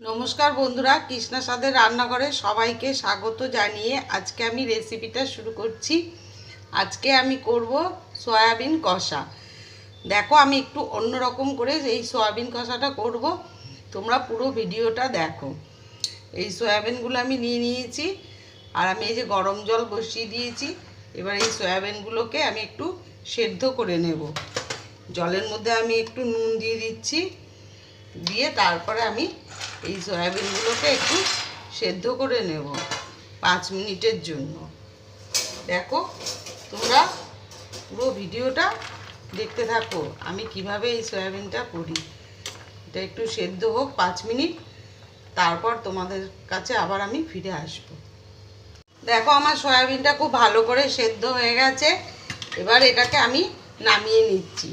নমস্কার বন্ধুরা, কৃষ্ণা স্বাদের রান্নাঘরে সবাইকে স্বাগত জানিয়ে আজকে আমি রেসিপিটা শুরু করছি। আজকে আমি করব সয়াবিন কষা। দেখো, আমি একটু অন্যরকম করে এই সয়াবিন কষাটা করব। তোমরা পুরো ভিডিওটা দেখো। এই সয়াবিনগুলো আমি নিয়ে নিয়েছি, আর আমি এই যে গরম জল বসিয়ে দিয়েছি, এবার এই সয়াবিনগুলোকে আমি একটু সেদ্ধ করে নেব। জলের মধ্যে আমি একটু নুন দিয়ে দিচ্ছি, দিয়ে তারপরে আমি এই সয়াবিনগুলোকে একটু সেদ্ধ করে নেব পাঁচ মিনিটের জন্য। দেখো, তোমরা পুরো ভিডিওটা দেখতে থাকো, আমি কীভাবে এই সয়াবিনটা করি। এটা একটু সেদ্ধ হোক পাঁচ মিনিট, তারপর তোমাদের কাছে আবার আমি ফিরে আসব। দেখো, আমার সয়াবিনটা খুব ভালো করে সেদ্ধ হয়ে গেছে, এবার এটাকে আমি নামিয়ে নিচ্ছি।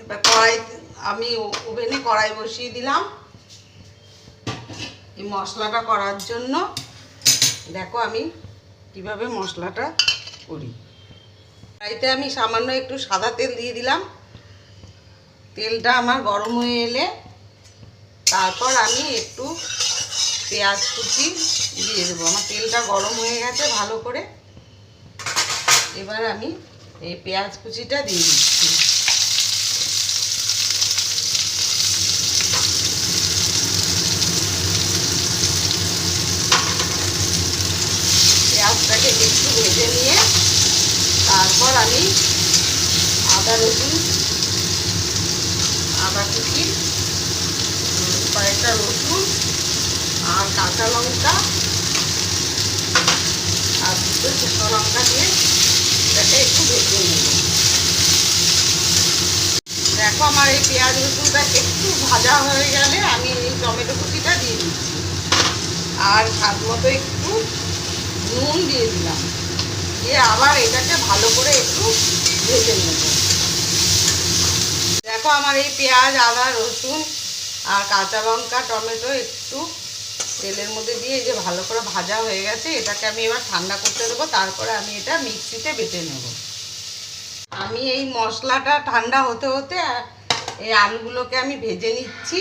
এবার কড়াই আমি ওভেনে কড়াই বসিয়ে দিলাম। এই মশলাটা করার জন্য দেখো আমি কীভাবে মশলাটা করি। কড়াইতে আমি সামান্য একটু সাদা তেল দিয়ে দিলাম। তেলটা আমার গরম হয়ে এলে তারপর আমি একটু পেঁয়াজ কুচি দিয়ে দেবো। আমার তেলটা গরম হয়ে গেছে ভালো করে। এবার আমি এই পেঁয়াজ কুচিটা দিয়ে দিচ্ছি পেঁয়াজটাকে একটু ভেজে নিয়ে তারপর আমি আদা, রসুন, আদা কুচি, কয়েকটা রসুন আর কাঁচা লঙ্কা আর দুটো শুকনো লঙ্কা দিয়ে এটাকে একটু ভেজে নেব। দেখো আমার এই পেঁয়াজ, রসুনটা একটু ভাজা হয়ে গেলে আমি এই টমেটো কুচিটা দিয়ে দিচ্ছি। আর স্বাদ মতো একটু নুন দিয়ে দিলাম। দিয়ে আবার এটাকে ভেজে নেব দেখো আমার এই পেঁয়াজ, আদা, রসুন আর কাঁচা লঙ্কা, টমেটো একটু তেলের মধ্যে দিয়ে যে ভালো করে ভাজা হয়ে গেছে, এটাকে আমি এবার ঠান্ডা করতে দেবো, তারপরে আমি এটা মিক্সিতে বেটে নেব। আমি এই মশলাটা ঠান্ডা হতে হতে এই আলুগুলোকে আমি ভেজে নিচ্ছি,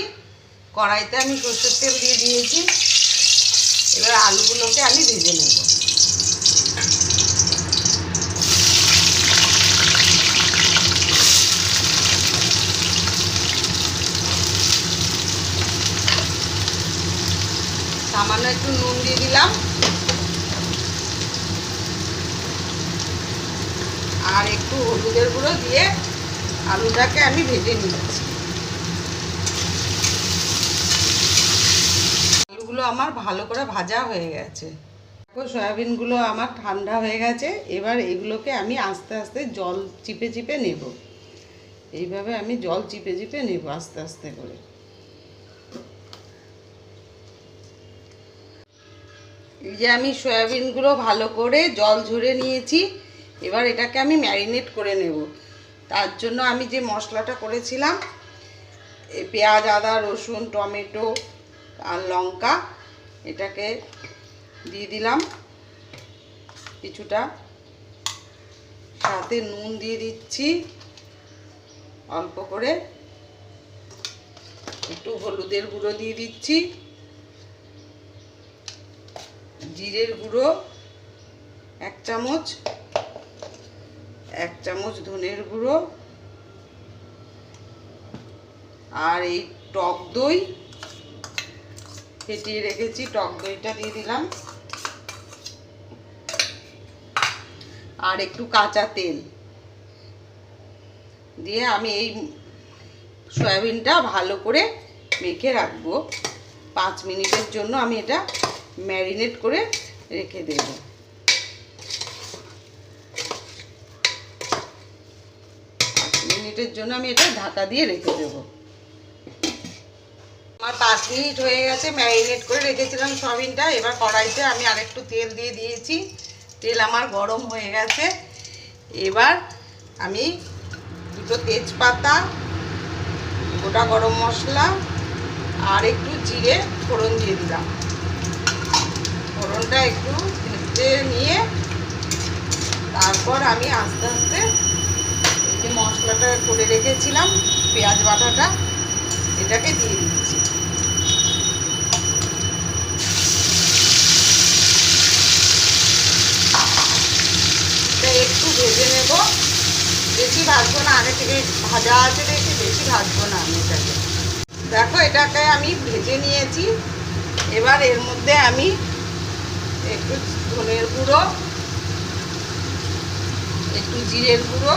কড়াইতে আমি সর্ষের তেল দিয়ে দিয়েছি, এবার আলুগুলোকে আমি ভেজে নেব সামান্য একটু নুন দিয়ে দিলাম। আর একটু হলুদের গুঁড়ো দিয়ে আলুটাকে আমি ভেজে নিচ্ছি। আলুগুলো আমার ভালো করে ভাজা হয়ে গেছে। সয়াবিনগুলো আমার ঠান্ডা হয়ে গেছে। এবার এগুলোকে আমি আস্তে আস্তে জল চিপে চিপে নেব। এইভাবে আমি জল চিপে চিপে নেব আস্তে আস্তে করে। যে আমি সয়াবিনগুলো ভালো করে জল ঝরে নিয়েছি, এবার এটাকে আমি ম্যারিনেট করে নেব। তার জন্য আমি যে মশলাটা করেছিলাম পেঁয়াজ, আদা, রসুন, টমেটো আর লঙ্কা, এটাকে দিয়ে দিলাম। কিছুটা সাথে নুন দিয়ে দিচ্ছি, অল্প করে। একটু হলুদের গুঁড়ো দিয়ে দিচ্ছি। জিরের গুঁড়ো, এক চামচ এক চামচ ধনের গুঁড়ো, আর এই টক দই ফেটিয়ে রেখেছি, টক দইটা দিয়ে দিলাম। আর একটু কাঁচা তেল দিয়ে আমি এই সয়াবিনটা ভালো করে মেখে রাখব। পাঁচ মিনিটের জন্য আমি এটা ম্যারিনেট করে রেখে দেব। মিনিটের জন্য আমি এটা ঢাকা দিয়ে রেখে দেব। আমার পাঁচ মিনিট হয়ে গেছে, ম্যারিনেট করে রেখেছিলাম সয়াবিনটা এবার কড়াইতে আমি আরেকটু তেল দিয়ে দিয়েছি। তেল আমার গরম হয়ে গেছে। এবার আমি দুটো তেজপাতা, গোটা গরম মশলা আর একটু জিরে ফোড়ন দিয়ে দিলাম। ফোড়নটা একটু ভেজে নিয়ে তারপর আমি আস্তে আস্তে এই যে মশলাটা করে রেখেছিলাম, পেঁয়াজ বাটাটা, এটাকে দিয়ে দিচ্ছি। একটু ভেজে নেব। বেশি ভাজবো না, আগে থেকে ভাজা আছে দেখে বেশি ভাজবো না আমি এটাকে। দেখো, এটাকে আমি ভেজে নিয়েছি। এবার এর মধ্যে আমি একটু ধনের গুঁড়ো, একটু জিরের গুঁড়ো।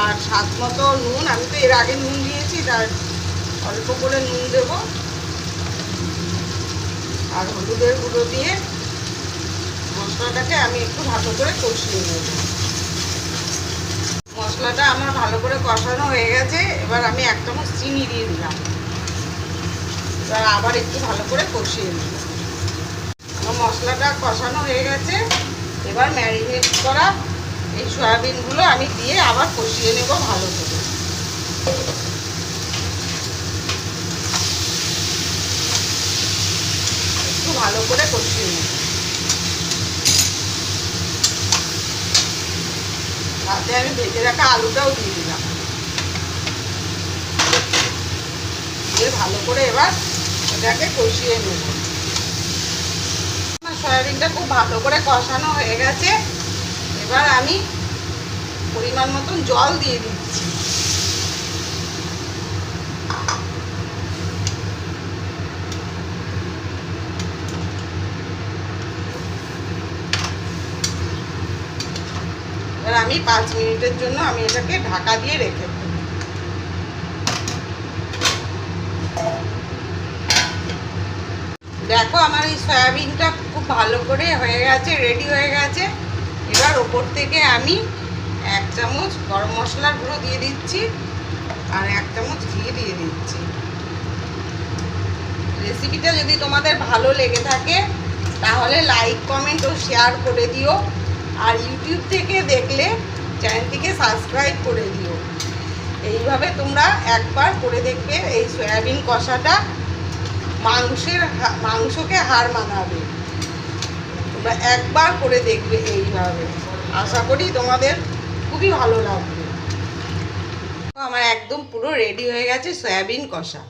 আর স্বাদ মতো নুন, আমি তো এর আগে নুন দিয়েছি, তার অল্প করে নুন দেব। আর হলুদের গুঁড়ো দিয়ে মশলাটাকে আমি একটু ভালো করে কষিয়ে নেব। মশলাটা আমার ভালো করে কষানো হয়ে গেছে, এবার আমি এক চামচ চিনি দিয়ে দিলাম। এবার আবার একটু ভালো করে কষিয়ে নেব আমার মশলাটা কষানো হয়ে গেছে, এবার ম্যারিনেট করা এই সয়াবিনগুলো আমি দিয়ে আবার কষিয়ে নেব ভালো করে। একটু ভালো করে কষিয়ে নেব। তাতে আমি ভেজে রাখা আলুটাও দিয়ে দিলাম। দিয়ে ভালো করে এবার কষিয়ে সয়াবিনটা খুব ভালো করে কষানো হয়ে গেছে। এবার আমি পরিমাণ মতন জল দিয়ে দিচ্ছি। এবার আমি পাঁচ মিনিটের জন্য আমি এটাকে ঢাকা দিয়ে রেখে দেবো। দেখো আমার এই সয়াবিনটা খুব ভালো করে হয়ে গেছে রেডি হয়ে গেছে। এবার ওপর থেকে আমি এক চামচ গরম মশলার গুঁড়ো দিয়ে দিচ্ছি আর এক চামচ ঘি দিয়ে দিচ্ছি। রেসিপিটা যদি তোমাদের ভালো লেগে থাকে, তাহলে লাইক কমেন্ট ও শেয়ার করে দিও। আর ইউটিউব থেকে দেখলে চ্যানেলটিকে সাবস্ক্রাইব করে দিও। এইভাবে তোমরা একবার করে দেখবে এই সয়াবিন কষাটা মাংসের মাংসকে হার মানাবে। তোমরা একবার করে দেখবে এইভাবে। আশা করি তোমাদের খুবই ভালো লাগবে। আমার একদম পুরো রেডি হয়ে গেছে সয়াবিন কষা।